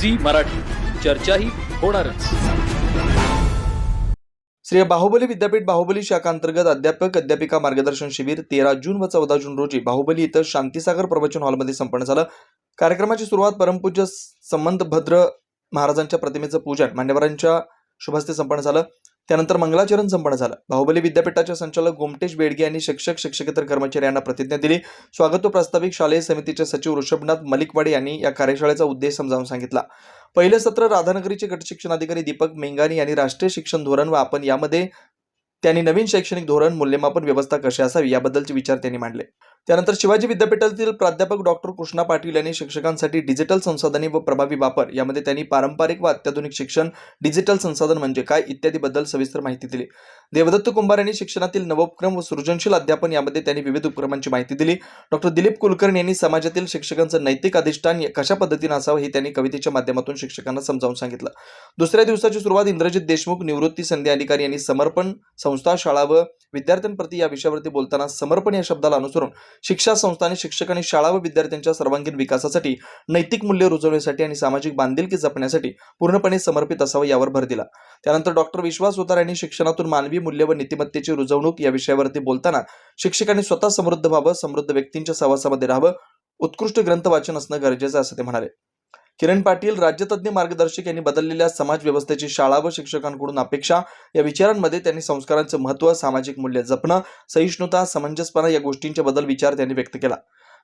Zee Marathi. चर्चाही होणारच. श्री बाहुबली विद्यापीठ बाहुबली शाखा अंतर्गत अध्यापक अध्यापिका मार्गदर्शन शिबिर तेरा जून व चौदा जून रोजी बाहुबली इथं शांतीसागर प्रवचन हॉलमध्ये संपन्न झालं. कार्यक्रमाची सुरुवात परमपूज्य संबंध भद्र महाराजांच्या प्रतिमेचं पूजन मान्यवरांच्या शुभहस्ते संपन्न झालं. त्यानंतर मंगलाचरण संपन्न झालं. बाहुबली विद्यापीठाचे संचालक गोमटेश बेडगे यांनी शिक्षक शिक्षकेतर कर्मचाऱ्यांना प्रतिज्ञा दिली. स्वागत प्रास्ताविक शालेय समितीचे सचिव ऋषभनाथ मलिकवाडे यांनी या कार्यशाळेचा उद्देश समजावून सांगितला. पहिले सत्र राधानगरीचे गटशिक्षणाधिकारी दीपक मेंगानी यांनी राष्ट्रीय शिक्षण धोरण व आपण यामध्ये त्यांनी नवीन शैक्षणिक धोरण मूल्यमापन व्यवस्था कशी असावी याबद्दलचे विचार त्यांनी मांडले. त्यानंतर शिवाजी विद्यापीठातील प्राध्यापक डॉक्टर कृष्णा पाटील यांनी शिक्षकांसाठी डिजिटल संसाधने व प्रभावी वापर यामध्ये त्यांनी पारंपरिक व अत्याधुनिक शिक्षण डिजिटल संसाधन म्हणजे काय इत्यादीबद्दल सविस्तर माहिती दिली. देवदत्त कुंभार यांनी शिक्षणातील नवोपक्रम व सृजनशील अध्यापन यामध्ये त्यांनी विविध उपक्रमांची माहिती दिली. डॉक्टर दिलीप कुलकर्णी यांनी समाजातील शिक्षकांचं नैतिक अधिष्ठान कशा पद्धतीनं असावं हे त्यांनी कवितेच्या माध्यमातून शिक्षकांना समजावून सांगितलं. दुसऱ्या दिवसाची सुरुवात इंद्रजित देशमुख निवृत्ती संधी अधिकारी यांनी समर्पण संस्था शाळा व विद्यार्थ्यांप्रती या विषयावरती बोलताना समर्पण या शब्दाला अनुसरून शिक्षा संस्थांनी शिक्षक आणि शाळा व विद्यार्थ्यांच्या सर्वांगीण विकासासाठी नैतिक मूल्य रुजवण्यासाठी आणि सामाजिक बांधिलकी जपण्यासाठी पूर्णपणे समर्पित असावं यावर भर दिला. त्यानंतर डॉक्टर विश्वास होतार यांनी शिक्षणातून मानवी मूल्य व नीतिमत्तेची रुजवणूक या विषयावरती बोलताना शिक्षकांनी स्वतः समृद्ध व्हावं समृद्ध व्यक्तींच्या सहवासामध्ये राहावं उत्कृष्ट ग्रंथ वाचन असणं गरजेचं असं ते म्हणाले. किरण पाटील राज्यतज्ञ मार्गदर्शक यांनी बदललेल्या समाज व्यवस्थेची शाळा व शिक्षकांकडून अपेक्षा या विचारांमध्ये त्यांनी संस्कारांचं महत्त्व सामाजिक मूल्य जपणं सहिष्णुता समंजसपणा या गोष्टींच्या बदल विचार त्यांनी व्यक्त केला.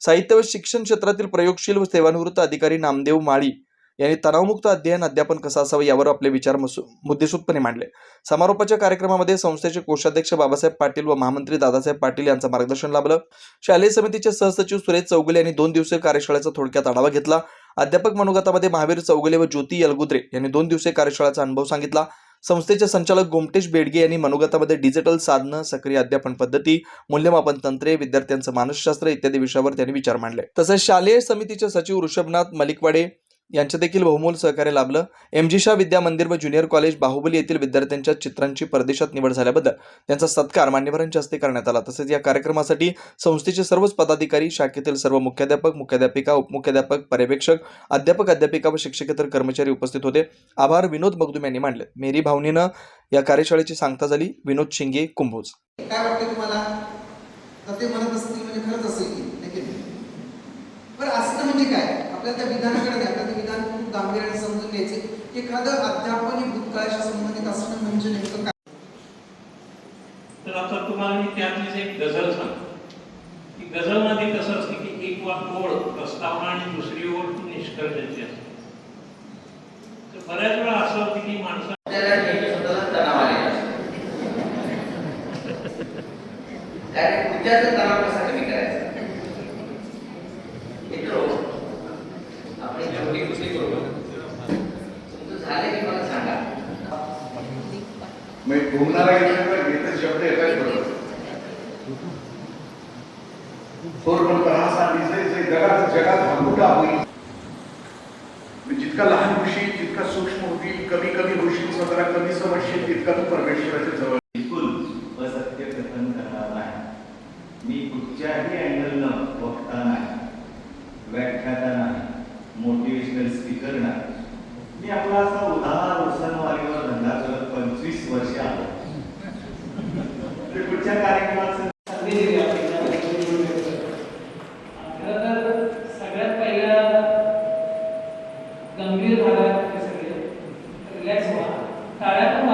साहित्य व शिक्षण क्षेत्रातील प्रयोगशील व सेवानिवृत्त अधिकारी नामदेव माळी यांनी तणावमुक्त अध्ययन अध्यापन कसं असावं यावर आपले विचार मसू- मुद्देसूदपणे मांडले. समारोपाच्या कार्यक्रमामध्ये संस्थेचे कोषाध्यक्ष बाबासाहेब पाटील व महामंत्री दादासाहेब पाटील यांचं मार्गदर्शन लाभलं. शालेय समितीचे सहसचिव सुरेश चौगुले यांनी दोन दिवसीय कार्यशाळेचा थोडक्यात आढावा घेतला. अध्यापक मनोगतामध्ये महावीर चौगले व ज्योती यलगुद्रे यांनी दोन दिवसीय कार्यशाळाचा अनुभव सांगितला. संस्थेचे संचालक गोमटेश बेडगे यांनी मनोगतामध्ये डिजिटल साधनं सक्रिय अध्यापन पद्धती मूल्यमापन तंत्रे विद्यार्थ्यांचं मानसशास्त्र इत्यादी विषयावर त्यांनी विचार मांडले. तसेच शालेय समितीचे सचिव ऋषभनाथ मलिकवाडे यांचे देखील बहुमोल सहकार्य लाभलं. एम. जी. शाह विद्या मंदिर व ज्युनियर कॉलेज बाहुबली येथील विद्यार्थ्यांच्या चित्रांची परदेशात निवड झाल्याबद्दल त्यांचा सत्कार मान्यवरांच्या हस्ते करण्यात आला. तसेच या कार्यक्रमासाठी संस्थेचे सर्वच पदाधिकारी शाखेतील सर्व मुख्याध्यापक मुख्याध्यापिका उपमुख्याध्यापक पर्यवेक्षक अध्यापक अध्यापिका व शिक्षकेतर कर्मचारी उपस्थित होते. आभार विनोद मगदुम यांनी मांडले. मेरी भावनीनं या कार्यशाळेची सांगता झाली. विनोद शिंगे कुंभोज. काय वाटतं तुम्हाला? ते म्हणत असतील म्हणजे खरंच असेल की असणं म्हणजे काय? आपल्याला त्या विधानाकडे आपल्याला ते विधान खूप गांभीर्याने समजून घ्यायचे. एखादं अध्यापन हे भूतकाळाशी संबंधित असणं म्हणजे नेमकं काय? तर आता तुम्हाला मी त्यातलीच एक गझल सांगतो. ती गझलमध्ये कसं असते की एक ओळ प्रस्तावना आणि दुसरी ओळ निष्कर्षाची असते. तर बऱ्याच वेळा असं होतं की माणसं स्वतःला तणाव आलेला असतो. कारण तणाव कसा कमी करायचा मित्र आपण जेवढी कुठली करू तुमचं झालं की मला सांगा म्हणजे घुमणारा गेल्यानंतर घेतच शब्द येतात बरोबर थोरपणपणा दिसतंय जे जगात जगात भांगुटा होईल. जितका लहान होशील जितका सूक्ष्म होतील कमी कमी होशील स्वतःला कमी समजशील तितका तू परमेश्वराच्या जवळ. बिलकुल असत्य कथन करणार नाही. मी कुठच्याही अँगलनं वक्ता नाही व्याख्याता नाही मोटिवेशनल स्पीकर नाही. मी आपला असा उदाहरण उसनवारीवर धंदा करत पंचवीस वर्ष आलो तर पुढच्या कार्यक्रमाचं खरं तर सगळ्यात पहिला गंभीर भागात ते सगळे रिलॅक्स व्हा टाळ्या पण वाजवल्या मला या बोलणी असताना. मला तो विषय होता की नवीन शैक्षणिक धोरणाने आपण आता ह्या आपण मध्ये कोण आपण मध्ये फक्त शिक्षण नाही या आपण मध्ये